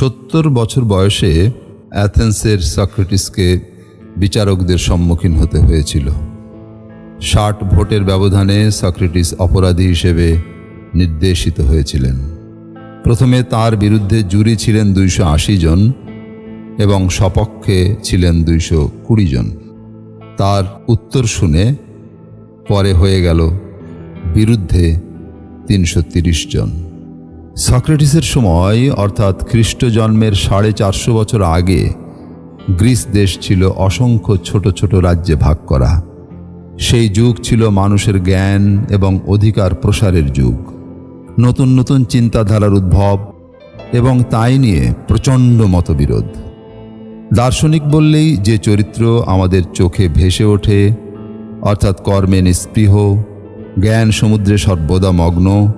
সত্তর বছর বয়সে অ্যাথেন্সের সক্রেটিসকে বিচারকদের সম্মুখীন হতে হয়েছিল। ষাট ভোটের ব্যবধানে সক্রেটিস অপরাধী হিসেবে নির্দেশিত হয়েছিলেন। প্রথমে তার বিরুদ্ধে জুরি ছিলেন দুইশো আশি জন এবং সপক্ষে ছিলেন দুইশো কুড়ি জন। তার উত্তর শুনে পরে হয়ে গেল বিরুদ্ধে তিনশো জন। সক্রেটিসের সময়, অর্থাৎ খ্রিস্ট জন্মের সাড়ে চারশো বছর আগে, গ্রিস দেশ ছিল অসংখ্য ছোট ছোট রাজ্যে ভাগ করা। সেই যুগ ছিল মানুষের জ্ঞান এবং অধিকার প্রসারের যুগ। নতুন নতুন চিন্তাধারার উদ্ভব এবং তাই নিয়ে প্রচণ্ড মতবিরোধ। দার্শনিক বললেই যে চরিত্র আমাদের চোখে ভেসে ওঠে, অর্থাৎ কর্মে নিস্পৃহ, জ্ঞান সমুদ্রে সর্বদা মগ্ন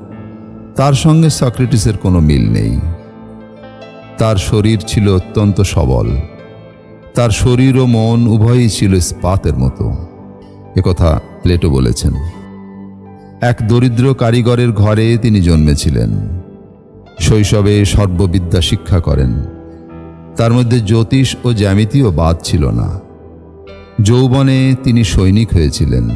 তার সঙ্গে সক্রেটিসের কোনো মিল নেই। তার শরীর ছিল অত্যন্ত সবল। তার শরীর ও মন উভয়ই ছিল ইস্পাতের মতো। একথা প্লেটো বলেছেন। এক দরিদ্র কারিগরের ঘরে তিনি জন্মেছিলেন। শৈশবে সর্ববিদ্যা শিক্ষা করেন। তার মধ্যে জ্যোতিষ ও জ্যামিতিও বাদ ছিল না। যৌবনে তিনি সৈনিক হয়েছিলেন।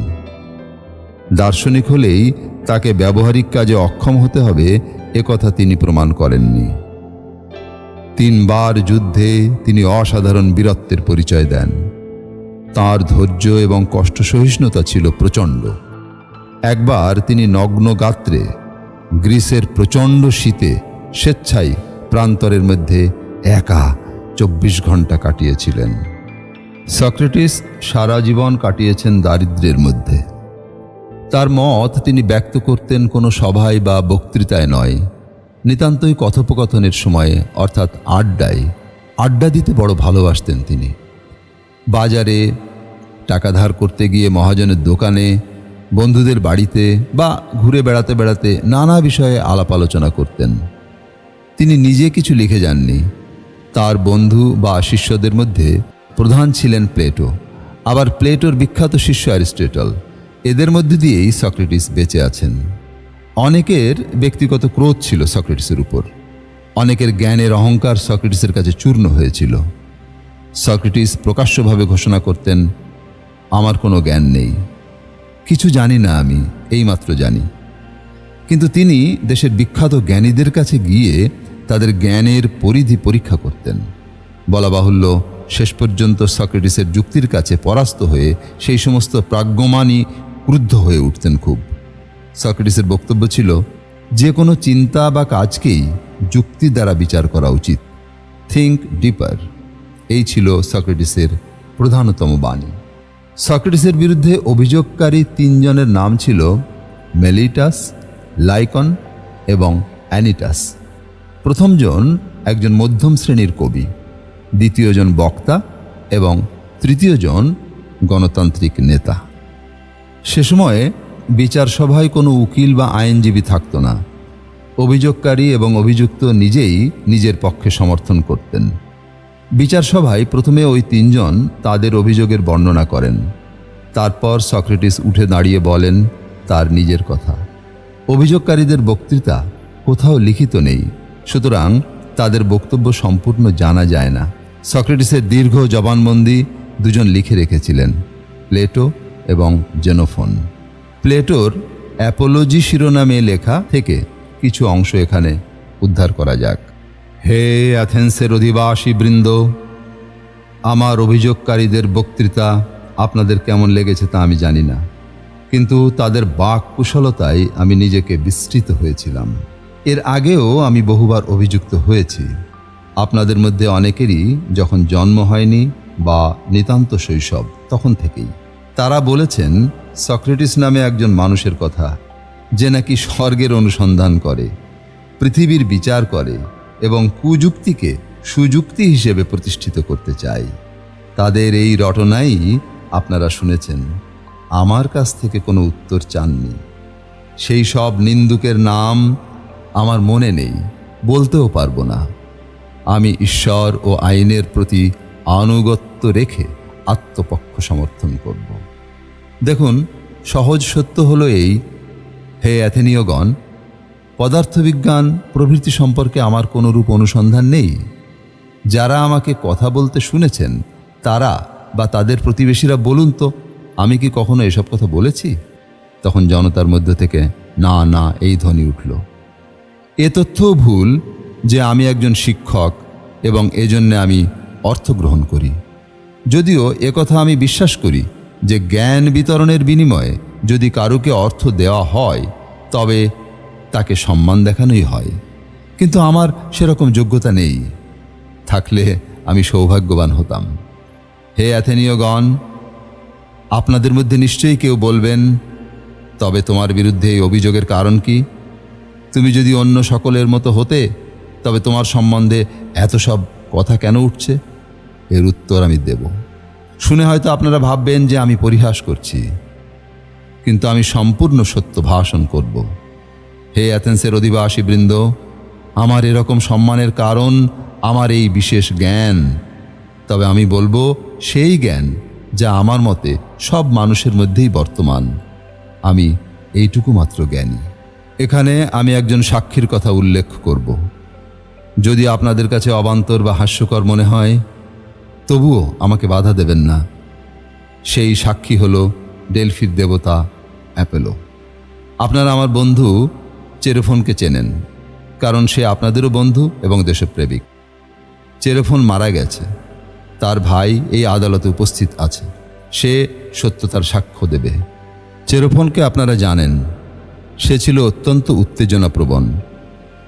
দার্শনিক হলেই তাকে ব্যবহারিক কাজে অক্ষম হতে হবে একথা তিনি প্রমাণ করেননি। তিনবার যুদ্ধে তিনি অসাধারণ বীরত্বের পরিচয় দেন। তার ধৈর্য এবং কষ্ট সহিষ্ণুতা ছিল প্রচণ্ড। একবার তিনি নগ্ন গাত্রে, গ্রিসের প্রচণ্ড শীতে স্বেচ্ছায় প্রান্তরের মধ্যে একা চব্বিশ ঘণ্টা কাটিয়েছিলেন। সক্রেটিস সারা জীবন কাটিয়েছেন দারিদ্র্যের মধ্যে। তার মত তিনি ব্যক্ত করতেন কোনো সভায় বা বক্তৃতায় নয়। নিতান্তই কথোপকথনের সময়ে, অর্থাৎ আড্ডায়, আড্ডা দিতে বড় ভালোবাসতেন তিনি। বাজারে টাকা ধার করতে গিয়ে মহাজনের দোকানে, বন্ধুদের বাড়িতে বা ঘুরে বেড়াতে বেড়াতে নানা বিষয়ে আলাপ আলোচনা করতেন। তিনি নিজে কিছু লিখে যাননি। তার বন্ধু বা শিষ্যদের মধ্যে প্রধান ছিলেন প্লেটো। আবার প্লেটোর বিখ্যাত শিষ্য অ্যারিস্টটল। এদের মধ্যে দিয়েই সক্রেটিস বেঁচে আছেন। অনেকের ব্যক্তিগত ক্রোধ ছিল সক্রেটিসের উপর। অনেকের জ্ঞানের অহংকার সক্রেটিসের কাছে চূর্ণ হয়েছিল। সক্রেটিস প্রকাশ্যভাবে ঘোষণা করতেন, আমার কোনো জ্ঞান নেই। কিছু জানি না আমি, এইমাত্র জানি। কিন্তু তিনি দেশের বিখ্যাত জ্ঞানীদের কাছে গিয়ে তাদের জ্ঞানের পরিধি পরীক্ষা করতেন। বলা বাহুল্য, শেষ পর্যন্ত সক্রেটিসের যুক্তির কাছে পরাস্ত হয়ে সেই সমস্ত প্রাজ্ঞমানই ক্রুদ্ধ হয়ে উঠতেন খুব। সক্রেটিসের বক্তব্য ছিল, যে কোনো চিন্তা বা কাজকেই যুক্তি দ্বারা বিচার করা উচিত। থিঙ্ক ডিপার এই ছিল সক্রেটিসের প্রধানতম বাণী। সক্রেটিসের বিরুদ্ধে অভিযোগকারী তিনজনের নাম ছিল মেলিটাস, লাইকন এবং অ্যানিটাস। প্রথমজন একজন মধ্যম শ্রেণির কবি, দ্বিতীয়জন বক্তা এবং তৃতীয়জন গণতান্ত্রিক নেতা। সে সময়ে বিচার সভায় কোনো উকিল বা আইনজীবী থাকত না। অভিযোগকারী এবং অভিযুক্ত নিজেই নিজের পক্ষে সমর্থন করতেন। বিচার সভায় প্রথমে ওই তিনজন তাদের অভিযোগের বর্ণনা করেন। তারপর সক্রেটিস উঠে দাঁড়িয়ে বলেন, তার নিজের কথা। অভিযোগকারীদের বক্তৃতা কোথাও লিখিত নেই, সুতরাং তাদের বক্তব্য সম্পূর্ণ জানা যায় না। সক্রেটিসের দীর্ঘ জবানবন্দি দুজন লিখে রেখেছিলেন, প্লেটো এবং জেনোফোন। প্লেটোর অ্যাপোলজি শিরোনামে লেখা থেকে কিছু অংশ এখানে উদ্ধার করা যাক। হে অ্যাথেন্সের অধিবাসী বৃন্দ, আমার অভিযোগকারীদের বক্তৃতা আপনাদের কেমন লেগেছে তা আমি জানি না, কিন্তু তাদের বাক কুশলতায় আমি নিজেকে বিস্তৃত হয়েছিলাম। এর আগেও আমি বহুবার অভিযুক্ত হয়েছি। আপনাদের মধ্যে অনেকেরই যখন জন্ম হয়নি বা নিতান্ত শৈশব, তখন থেকেই। তারা বলেছেন, সক্রেটিস নামে একজন মানুষের কথা, যে নাকি স্বর্গের অনুসন্ধান করে, পৃথিবীর বিচার করে এবং কুযুক্তিকে সুযুক্তি হিসেবে প্রতিষ্ঠিত করতে চায়। তাদের এই রটনাই আপনারা শুনেছেন। আমার কাছ থেকে কোনো উত্তর চাননি। সেই সব নিন্দুকের নাম আমার মনে নেই, বলতেও পারব না। আমি ঈশ্বর ও আইনের প্রতি আনুগত্য রেখে আত্মপক্ষ সমর্থন করব। দেখুন, সহজ সত্য হলো এই, হে অ্যাথেনীয়গণ, পদার্থবিজ্ঞান প্রভৃতি সম্পর্কে আমার কোনোরূপ অনুসন্ধান নেই। যারা আমাকে কথা বলতে শুনেছেন, তারা বা তাদের প্রতিবেশীরা বলুন তো, আমি কি কখনো এসব কথা বলেছি? তখন জনতার মধ্য থেকে, না না, এই ধ্বনি উঠল। এ তথ্যও ভুল যে আমি একজন শিক্ষক এবং এজন্যে আমি অর্থ গ্রহণ করি। যদিও একথা আমি বিশ্বাস করি যে জ্ঞান বিতরণের বিনিময়ে যদি কারুকে অর্থ দেওয়া হয়, তবে তাকে সম্মান দেখানোই হয়। কিন্তু আমার সেরকম যোগ্যতা নেই। থাকলে আমি সৌভাগ্যবান হতাম। হে অ্যাথেনীয়গণ, আপনাদের মধ্যে নিশ্চয়ই কেউ বলবেন, তবে তোমার বিরুদ্ধে এই অভিযোগের কারণ কি? তুমি যদি অন্য সকলের মতো হতে, তবে তোমার সম্বন্ধে এত সব কথা কেন উঠছে? এর উত্তর আমি দেব। শুনে হয়তো আপনারা ভাববেন যে আমি পরিহাস করছি, কিন্তু আমি সম্পূর্ণ সত্য ভাষণ করব। হে অ্যাথেন্সের অধিবাসী বৃন্দ, আমার এরকম সম্মানের কারণ আমার এই বিশেষ জ্ঞান। তবে আমি বলব, সেই জ্ঞান যা আমার মতে সব মানুষের মধ্যেই বর্তমান। আমি এইটুকু মাত্র জ্ঞানী। এখানে আমি একজন সাক্ষীর কথা উল্লেখ করব। যদি আপনাদের কাছে অবান্তর বা হাস্যকর মনে হয় তবুও আমাকে বাধা দেবেন না। সেই সাক্ষী হল ডেলফির দেবতা অ্যাপেলো। আপনারা আমার বন্ধু চেরোফোনকে চেনেন, কারণ সে আপনাদেরও বন্ধু এবং দেশপ্রেমিক। চেরোফোন মারা গেছে। তার ভাই এই আদালতে উপস্থিত আছে। সে সত্যতার সাক্ষ্য দেবে। চেরোফোনকে আপনারা জানেন, সে ছিল অত্যন্ত উত্তেজনাপ্রবণ।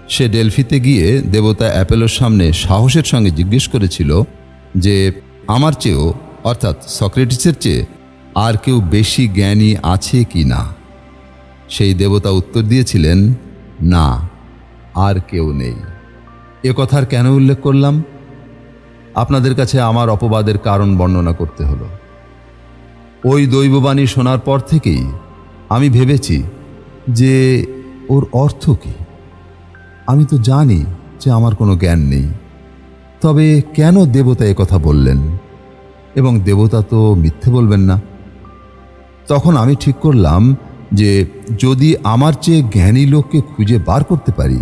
সে ডেলফিতে গিয়ে দেবতা অ্যাপেলোর সামনে সাহসের সঙ্গে জিজ্ঞেস করেছিল যে আমার চেয়েও, অর্থাৎ সক্রেটিসের চেয়ে, আর কেউ বেশি জ্ঞানী আছে কি না? সেই দেবতা উত্তর দিয়েছিলেন, না, আর কেউ নেই। এ কথার কেন উল্লেখ করলাম? আপনাদের কাছে আমার অপবাদের কারণ বর্ণনা করতে হলো। ওই দৈববাণী শোনার পর থেকেই আমি ভেবেছি যে ওর অর্থ কী? আমি তো জানি যে আমার কোনো জ্ঞান নেই। তবে কেন দেবতা কথা বললেন? এবং দেবতা তো মিথ্যে বলবেন না। তখন আমি ঠিক করলাম যে যদি আমার চেয়ে জ্ঞানী লোককে খুঁজে বার করতে পারি,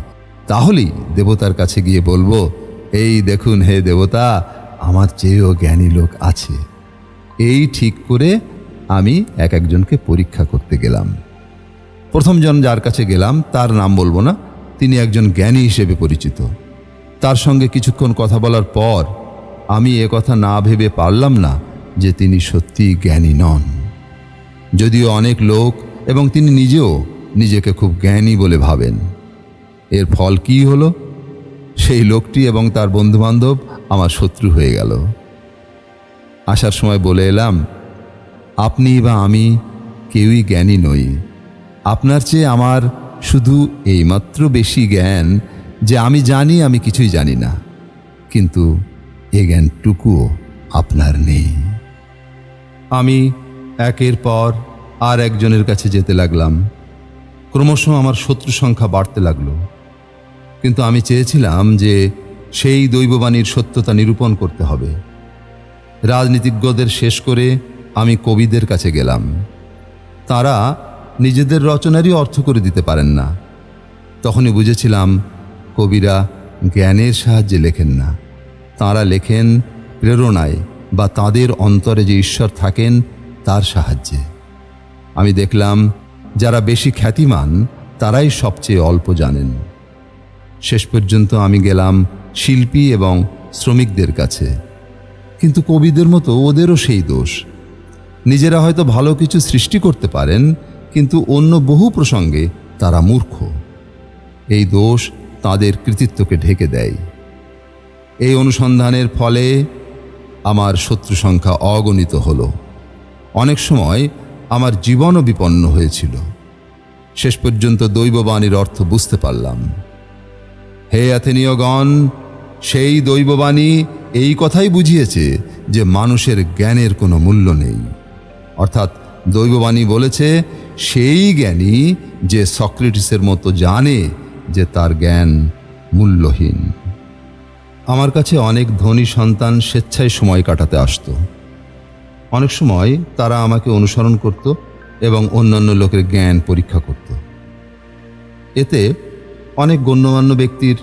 তাহলেই দেবতার কাছে গিয়ে বলব, এই দেখুন হে দেবতা, আমার চেয়েও জ্ঞানী লোক আছে। এই ঠিক করে আমি এক একজনকে পরীক্ষা করতে গেলাম। প্রথমজন যার কাছে গেলাম, তার নাম বলব না, তিনি একজন জ্ঞানী হিসেবে পরিচিত। তার সঙ্গে কিছুক্ষণ কথা বলার পর আমি এ কথা না ভেবে পারলাম না যে তিনি সত্যি জ্ঞানী নন। যদিও অনেক লোক এবং তিনি নিজেও নিজেকে খুব জ্ঞানী বলে ভাবেন। এর ফল কি হলো? সেই লোকটি এবং তার বন্ধুবান্ধব আমার শত্রু হয়ে গেল। আসার সময় বলে এলাম, আপনি বা আমি কেউই জ্ঞানী নই। আপনার চেয়ে আমার শুধু এইমাত্র বেশি জ্ঞান যে আমি জানি, আমি কিছুই জানি না। কিন্তু এ জ্ঞানটুকুও আপনার নেই। আমি একের পর আর একজনের কাছে যেতে লাগলাম। ক্রমশ আমার শত্রু সংখ্যা বাড়তে লাগল। কিন্তু আমি চেয়েছিলাম যে সেই দৈববাণীর সত্যতা নিরূপণ করতে হবে। রাজনীতিজ্ঞদের শেষ করে আমি কবিদের কাছে গেলাম। তারা নিজেদের রচনারই অর্থ করে দিতে পারেন না। তখনই বুঝেছিলাম কবিরা জ্ঞানের সাহায্যে লেখেন না। তাঁরা লেখেন প্রেরণায় বা তাদের অন্তরে যে ঈশ্বর থাকেন, তার সাহায্যে। আমি দেখলাম, যারা বেশি খ্যাতিমান, তারাই সবচেয়ে অল্প জানেন। শেষ পর্যন্ত আমি গেলাম শিল্পী এবং শ্রমিকদের কাছে। কিন্তু কবিদের মতো ওদেরও সেই দোষ। নিজেরা হয়তো ভালো কিছু সৃষ্টি করতে পারেন, কিন্তু অন্য বহু প্রসঙ্গে তারা মূর্খ। এই দোষ তাদের কৃতিত্বকে ঢেকে দেয়। এই অনুসন্ধানের ফলে আমার শত্রু সংখ্যা অগণিত হল। অনেক সময় আমার জীবনও বিপন্ন হয়েছিল। শেষ পর্যন্ত দৈববাণীর অর্থ বুঝতে পারলাম। হে অ্যাথেনীয়গণ সেই দৈববাণী এই কথাই বুঝিয়েছে যে মানুষের জ্ঞানের কোনো মূল্য নেই। অর্থাৎ দৈববাণী বলেছে, সেই জ্ঞানী যে সক্রেটিসের মতো জানে যে তার জ্ঞান মূল্যহীন। আমার কাছে অনেক ধনী সন্তান স্বেচ্ছায় সময় কাটাতে আসতো। অনেক সময় তারা আমাকে অনুসরণ করত এবং অন্যান্য লোকের জ্ঞান পরীক্ষা করত। এতে অনেক গণ্যমান্য ব্যক্তির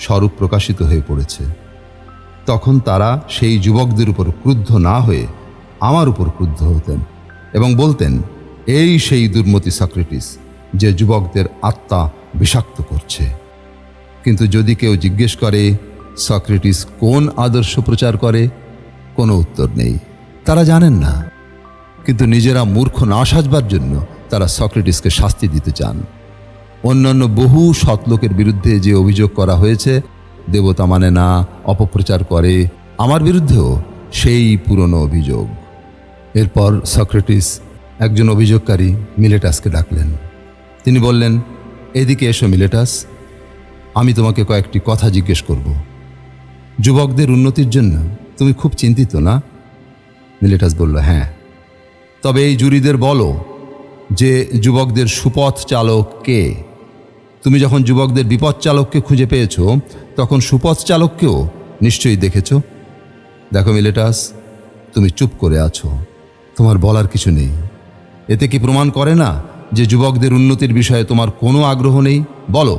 স্বরূপ প্রকাশিত হয়ে পড়েছে। তখন তারা সেই যুবকদের উপর ক্রুদ্ধ না হয়ে আমার উপর ক্রুদ্ধ হতেন এবং বলতেন, এই সেই দুর্মতি, সক্রেটিস, যে যুবকদের আত্মা বিষাক্ত করছে। কিন্তু যদি কেউ জিজ্ঞেস করে, সক্রেটিস কোন আদর্শ প্রচার করে? কোনো উত্তর নেই। তারা জানেন না। কিন্তু নিজেরা মূর্খ না সাজবার জন্য তারা সক্রেটিসকে শাস্তি দিতে চান। অন্যান্য বহু সৎলোকের বিরুদ্ধে যে অভিযোগ করা হয়েছে, দেবতা মানে না, অপপ্রচার করে, আমার বিরুদ্ধেও সেই পুরনো অভিযোগ। এরপর সক্রেটিস একজন অভিযোগকারী মিলেটাসকে ডাকলেন। তিনি বললেন এদিকে এসো মিলেটাস, আমি তোমাকে কয়েকটি কথা জিজ্ঞেস করব। যুবকদের উন্নতির জন্য তুমি খুব চিন্তিত না? মিলেটাস বলল হ্যাঁ। তবে এই জুরিদের বলো যে যুবকদের সুপথ চালক কে? তুমি যখন যুবকদের বিপদ চালককে খুঁজে পেয়েছ, তখন সুপথ চালককেও নিশ্চয়ই দেখেছ? দেখো মিলেটাস, তুমি চুপ করে আছো। তোমার বলার কিছু নেই। এতে কি প্রমাণ করে না যে যুবকদের উন্নতির বিষয়ে তোমার কোনো আগ্রহ নেই, বলো।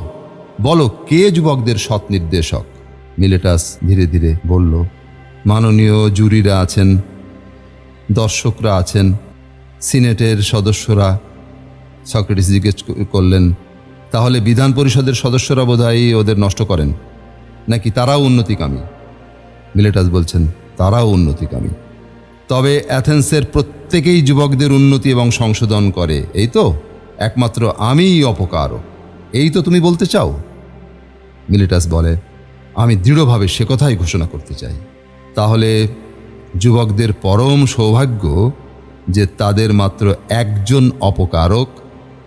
বলো কে যুবকদের সৎ নির্দেশক? মিলেটাস ধীরে ধীরে বলল, মাননীয় জুরিরা আছেন, দর্শকরা আছেন, সিনেটের সদস্যরা। সক্রেটিস জিজ্ঞেস করলেন, তাহলে বিধান পরিষদের সদস্যরা বোধহয় ওদের নষ্ট করেন, নাকি তারাও উন্নতিকামী? মিলেটাস বলছেন, তারাও উন্নতিকামী। তবে অ্যাথেন্সের প্রত্যেকেই যুবকদের উন্নতি এবং সংশোধন করে, এই তো? একমাত্র আমিই অপকারক। এই তো তুমি বলতে চাও? মিলিটাস বলে, আমি দৃঢ়ভাবে সে কথাই ঘোষণা করতে চাই। তাহলে যুবকদের পরম সৌভাগ্য যে তাদের মাত্র একজন অপকারক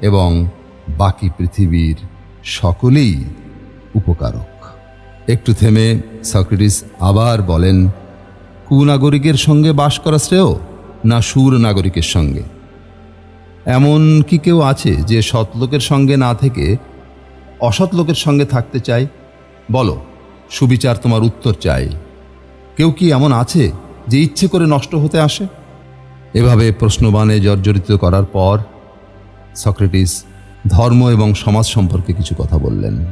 এবং বাকি পৃথিবীর সকলেই উপকারক। একটু থেমে সক্রেটিস আবার বলেন কুনাগরিকের সঙ্গে বাস করা শ্রেয় না সুর নাগরিকের সঙ্গে? এমন কি কেউ আছে যে সৎলোকের সঙ্গে না থেকে অসৎ লোকের সঙ্গে থাকতে চায়? বলো, সুবিচার তোমার উত্তর চাই। কেউ কি এমন আছে যে ইচ্ছে করে নষ্ট হতে আসে? এভাবে প্রশ্নবাণে জর্জরিত করার পর সক্রেটিস ধর্ম এবং সমাজ সম্পর্কে কিছু কথা বললেন।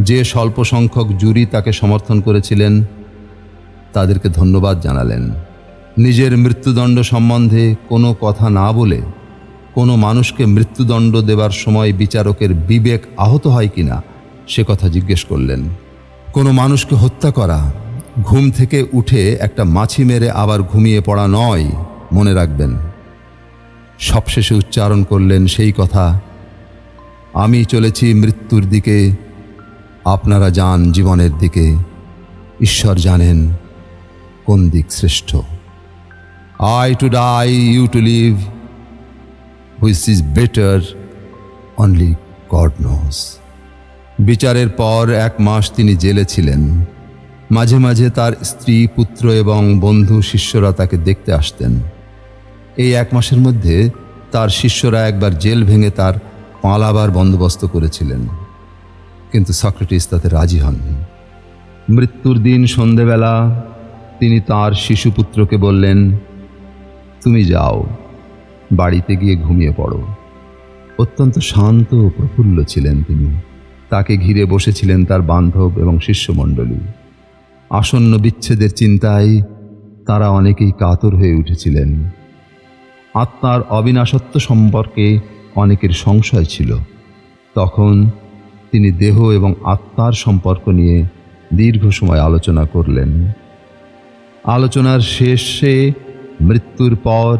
যে স্বল্প সংখ্যক জুরি তাকে সমর্থন করেছিলেন তাদেরকে ধন্যবাদ জানালেন। নিজের মৃত্যুদণ্ড সম্বন্ধে কোনো কথা না বলে কোনো মানুষকে মৃত্যুদণ্ড দেবার সময় বিচারকের বিবেক আহত হয় কিনা সে কথা জিজ্ঞেস করলেন। কোনো মানুষকে হত্যা করা, ঘুম থেকে উঠে একটা মাছি মেরে আবার ঘুমিয়ে পড়া নয়, মনে রাখবেন। সবশেষে উচ্চারণ করলেন সেই কথা, আমি চলেছি মৃত্যুর দিকে, আপনারা যান জীবনের দিকে, ঈশ্বর জানেন কোন দিক শ্রেষ্ঠ? I to die you to live which is better only God knows বিচারের পর এক মাস তিনি জেলে ছিলেন। মাঝে মাঝে তার স্ত্রী, পুত্র এবং বন্ধু শিষ্যরা তাকে দেখতে আসতেন। এই এক মাসের মধ্যে তার শিষ্যরা একবার জেল ভেঙে তার পালাবার বন্দোবস্ত করেছিলেন। কিন্তু সক্রেটিস তাতে রাজি হননি মৃত্যুর দিন সন্ধেবেলা তিনি তার শিশুপুত্রকে বললেন, তুমি যাও, বাড়িতে গিয়ে ঘুমিয়ে পড়ো। অত্যন্ত শান্ত ও প্রফুল্ল ছিলেন তিনি। তাকে ঘিরে বসেছিলেন তার বান্ধব এবং শিষ্যমণ্ডলী। আসন্ন বিচ্ছেদের চিন্তায় তারা অনেকেই কাতর হয়ে উঠেছিলেন। আত্মার অবিনাশত্ব সম্পর্কে অনেকের সংশয় ছিল। তখন তিনি দেহ এবং আত্মার সম্পর্ক নিয়ে দীর্ঘ সময় আলোচনা করলেন। আলোচনার শেষে মৃত্যুর পর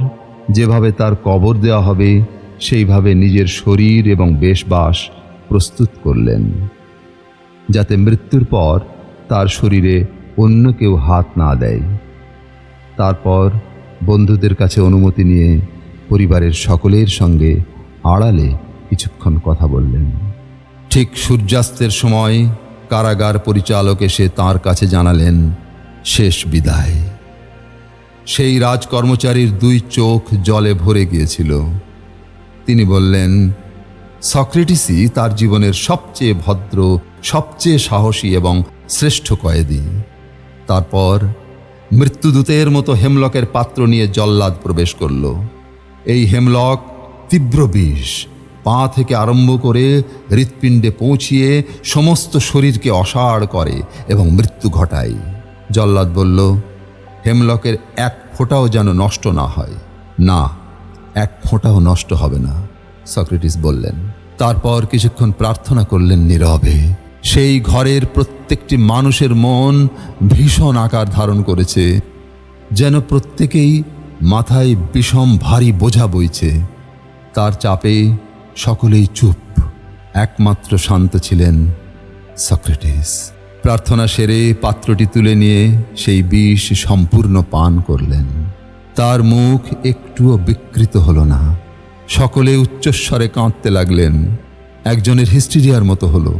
যেভাবে তার কবর দেওয়া হবে, সেইভাবে নিজের শরীর এবং বেশবাস প্রস্তুত করলেন, যাতে মৃত্যুর পর তার শরীরে অন্য কেউ হাত না দেয়। তারপর বন্ধুদের কাছে অনুমতি নিয়ে পরিবারের সকলের সঙ্গে আড়ালে কিছুক্ষণ কথা বললেন। ঠিক সূর্যাস্তের সময় কারাগার পরিচালক এসে তার কাছে জানালেন শেষ বিদায়। সেই রাজকর্মচারীর দুই চোখ জলে ভরে গিয়েছিল। তিনি বললেন, সক্রেটিসই তার জীবনের সবচেয়ে ভদ্র, সবচেয়ে সাহসী এবং শ্রেষ্ঠ কয়েদি। তারপর মৃত্যুদূতের মতো হেমলকের পাত্র নিয়ে জল্লাদ প্রবেশ করল। এই হেমলক তীব্র বিষ, পা থেকে আরম্ভ করে হৃৎপিণ্ডে পৌঁছিয়ে সমস্ত শরীরকে অসাড় করে এবং মৃত্যু ঘটায়। জল্লাদ বলল, হেমলকের এক ফোঁটাও যেন নষ্ট না হয়। না, এক ফোঁটাও নষ্ট হবে না, সক্রেটিস বললেন। তারপর কিছুক্ষণ প্রার্থনা করলেন নীরবে। সেই ঘরের প্রত্যেকটি মানুষের মন ভীষণ আকার ধারণ করেছে, যেন প্রত্যেকেই মাথায় বিষম ভারী বোঝা বইছে। তার চাপে সকলেই চুপ, একমাত্র শান্ত ছিলেন সক্রেটিস। প্রার্থনা সেরে পাত্রটি তুলে নিয়ে সেই বিষ সম্পূর্ণ পান করলেন। তার মুখ একটুও বিকৃত হলো না। সকলে উচ্চস্বরে কাঁদতে লাগলেন। একজনের হিস্টিরিয়ার মতো হলো।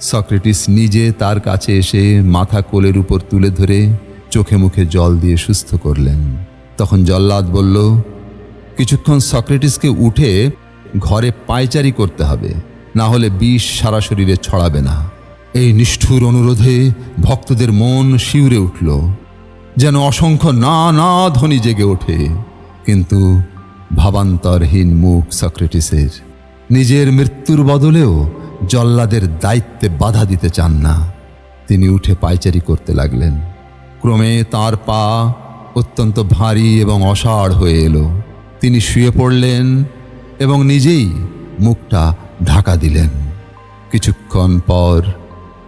সক্রেটিস নিজে তার কাছে এসে মাথা কোলের উপর তুলে ধরে চোখে মুখে জল দিয়ে সুস্থ করলেন। তখন জল্লাদ বলল, কিছুক্ষণ সক্রেটিসকে উঠে ঘরে পায়চারি করতে হবে, না হলে বিষ সারা শরীরে ছড়াবে না। এই নিষ্ঠুর অনুরোধে ভক্তদের মন শিউরে উঠল, যেন অসংখ্য না না ধ্বনি জেগে ওঠে। কিন্তু ভাবান্তরহীন মুখ সক্রেটিসের নিজের মৃত্যুর বদলেও জল্লাদের দায়িত্বে বাধা দিতে চান না। তিনি উঠে পায়চারি করতে লাগলেন। ক্রমে তার পা অত্যন্ত ভারী এবং অসাড় হয়ে এলো। তিনি শুয়ে পড়লেন এবং নিজেই মুখটা ঢাকা দিলেন। কিছুক্ষণ পর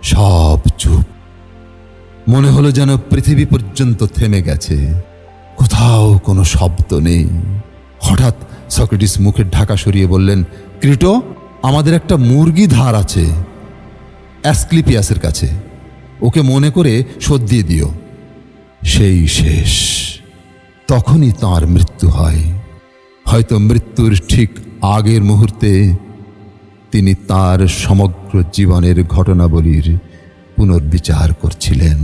সব চুপ। মনে হলো যেন পৃথিবী পর্যন্ত থেমে গেছে। কোথাও কোনো শব্দ নেই। হঠাৎ সক্রেটিস মুখের ঢাকা সরিয়ে বললেন, ক্রিটো, আমাদের একটা মুরগি ধার আছে অ্যাসক্লিপিয়াসের কাছে। ওকে মনে করে দিয়ে দিও। সেই শেষ। তখনই তার মৃত্যু হয়। হয়তো মৃত্যুর ঠিক আগের মুহূর্তে তিনি তার সমগ্র জীবনের ঘটনাবলীর পুনর্বিচার করছিলেন।